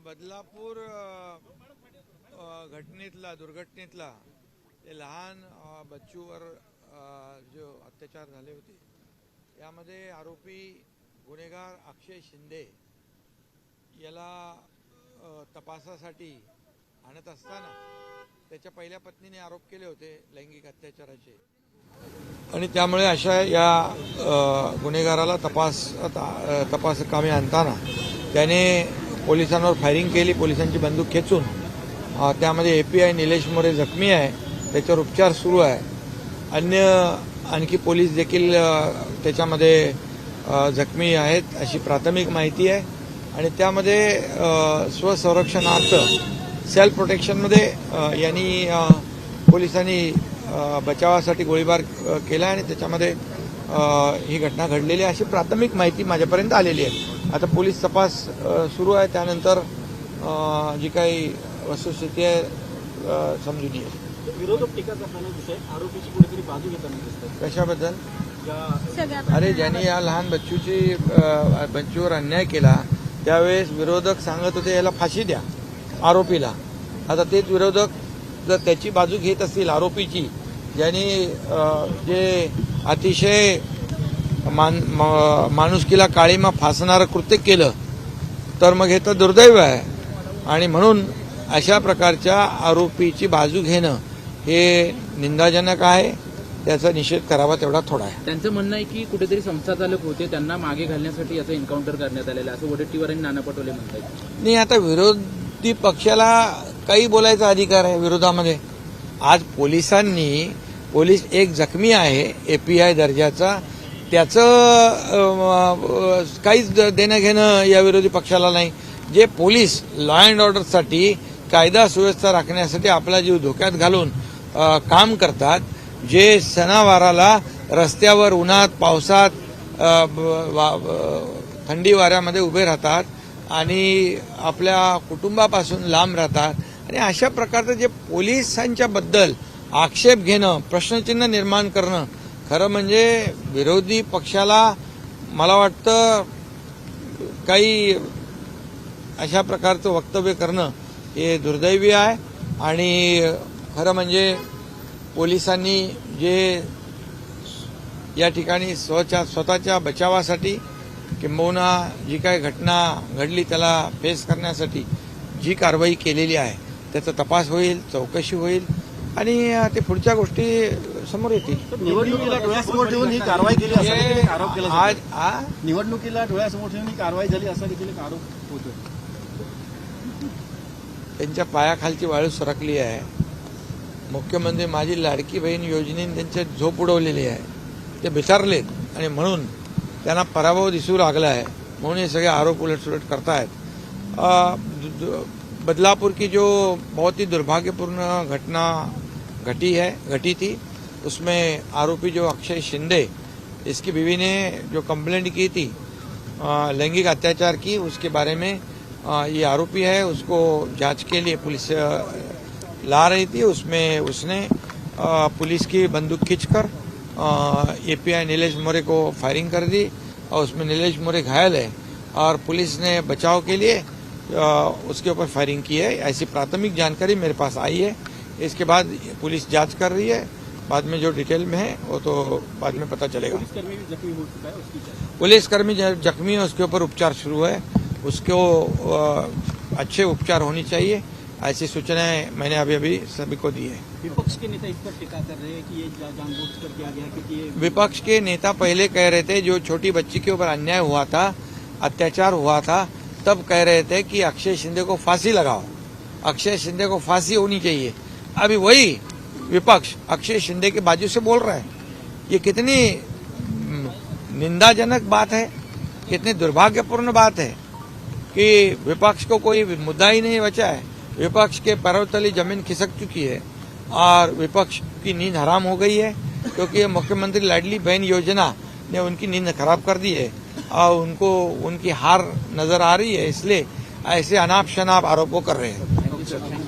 बदलापूर घटनेतला दुर्घटनेतला ते लहान बच्चूवर जो अत्याचार झाले होते यामध्ये आरोपी गुन्हेगार अक्षय शिंदे याला तपासासाठी आणत असताना त्याच्या पहिल्या पत्नीने आरोप केले होते लैंगिक अत्याचाराचे. आणि त्यामुळे अशा या गुन्हेगाराला तपास तपास कामी आणताना त्याने पोलिसांवर फायरिंग केली पोलिसांची बंदूक खेचून. त्यामध्ये A P I Nilesh More जखमी आहे त्याच्यावर उपचार सुरू आहे. अन्य आणखी पोलीस देखील त्याच्यामध्ये जखमी आहेत अशी प्राथमिक माहिती आहे. आणि त्यामध्ये स्वसंरक्षणार्थ सेल्फ प्रोटेक्शनमध्ये यांनी पोलिसांनी बचावासाठी गोळीबार केला आणि त्याच्यामध्ये ही घटना घडलेली आहे अशी प्राथमिक माहिती माझ्यापर्यंत आलेली आहे. आता पोलीस तपास सुरू आहे. त्यानंतर जी काही वस्तुस्थिती आहे समजून येईल. विरोधक टीका करताना विषय आरोपीची कुठेतरी बाजू घेताना दिसतात कशाबद्दल? अरे ज्यांनी या लहान बच्चूची बच्चूवर अन्याय केला त्यावेळेस विरोधक सांगत होते याला फाशी द्या आरोपीला. आता तेच विरोधक जर त्याची बाजू घेत असतील आरोपीची ज्यांनी जे अतिशय मान माणुसकीला काळीमा फासणारं कृत्य केलं तर मग हे तर दुर्दैव आहे. आणि म्हणून अशा प्रकारच्या आरोपीची बाजू घेणं हे निंदाजनक आहे. त्याचा निषेध करावा तेवढा थोडा आहे. त्यांचं म्हणणं आहे की कुठेतरी संस्था चालक होते त्यांना मागे घालण्यासाठी याचं एन्काउंटर करण्यात आलेलं आहे असं वडेट्टीवार आणि नाना पटोले म्हणतात नाही आता विरोधी पक्षाला काही बोलायचा अधिकार आहे विरोधामध्ये? आज पोलिसांनी पोलीस एक जखमी आहे एपीआय दर्जाचा. त्याचं काहीच देणं घेणं या विरोधी पक्षाला नाही. जे पोलीस लॉ अँड ऑर्डरसाठी कायदा सुव्यवस्था राखण्यासाठी आपला जीव धोक्यात घालून काम करतात जे सणावाराला रस्त्यावर उन्हात पावसात वा- थंडी वाऱ्यामध्ये उभे राहतात आणि आपल्या कुटुंबापासून लांब राहतात आणि अशा प्रकारचं जे पोलिसांच्याबद्दल आक्षेप घेणं प्रश्नचिन्ह निर्माण करणं खरं म्हणजे विरोधी पक्षाला मला वाटतं काही अशा प्रकारचं वक्तव्य करणं हे दुर्दैवी आहे. आणि खरं म्हणजे पोलिसांनी जे या ठिकाणी स्वच्या स्वतःच्या बचावासाठी किंबहुना जी काही घटना घडली त्याला फेस करण्यासाठी जी कारवाई केलेली आहे त्याचा तपास होईल चौकशी होईल आणि ते पुढच्या गोष्टी समोर येतील. निवडणुकीला डोळ्यासमोर ठेवून ही कारवाई केली असा आरोप केला आज निवडणुकीला डोळ्यासमोर ठेवून ही कारवाई झाली असा देखील आरोप होतो त्यांच्या पायाखालची वाळू सरकली आहे. मुख्यमंत्री माझी लाडकी बहीण योजनेने त्यांच्या झोप उडवलेली आहे. ते बिचारलेत आणि म्हणून त्यांना पराभव दिसू लागला आहे. म्हणून हे सगळे आरोप उलटसुलट करतायत. बदलापुर की जो बहुत ही दुर्भाग्यपूर्ण घटना घटी है, घटी थी, उसमें आरोपी जो अक्षय शिंदे, इसकी बीवी ने जो कंप्लेंट की थी लैंगिक अत्याचार की, उसके बारे में ये आरोपी है, उसको जाँच के लिए पुलिस ला रही थी, उसमें उसने पुलिस की बंदूक खींचकर एपीआई नीलेश मोरे को फायरिंग कर दी, और उसमें नीलेश मोरे घायल है, और पुलिस ने बचाव के लिए उसके ऊपर फायरिंग की है। ऐसी प्राथमिक जानकारी मेरे पास आई है। इसके बाद पुलिस जाँच कर रही है। बाद में जो डिटेल में है वो तो बाद में पता चलेगा। पुलिसकर्मी भी जख्मी है उसकी है ऊपर उपचार शुरू है। उसको अच्छे उपचार होनी चाहिए। ऐसी सूचनाएँ मैंने अभी अभी सभी को दी है। विपक्ष के नेता इस पर टीका कर रहे हैं कि ये जानबूझकर किया गया क्योंकि ये विपक्ष के नेता पहले कह रहे थे जो छोटी बच्ची के ऊपर अन्याय हुआ था अत्याचार हुआ था तब कह रहे थे कि अक्षय शिंदे को फांसी लगाओ। अक्षय शिंदे को फांसी होनी चाहिए। अभी वही विपक्ष अक्षय शिंदे के बाजू से बोल रहा है। ये कितनी हम्म, निंदाजनक बात है कितनी दुर्भाग्यपूर्ण बात है कि विपक्ष को कोई मुद्दा ही नहीं बचा है। विपक्ष के पैरों ज़मीन खिसक चुकी है और विपक्ष की नींद हराम हो गई है क्योंकि मुख्यमंत्री लाडली बहन योजना ने उनकी नींद खराब कर दी है। और उनको उनकी हार नजर आ रही है इसलिए ऐसे अनाप शनाप आरोपों कर रहे हैं।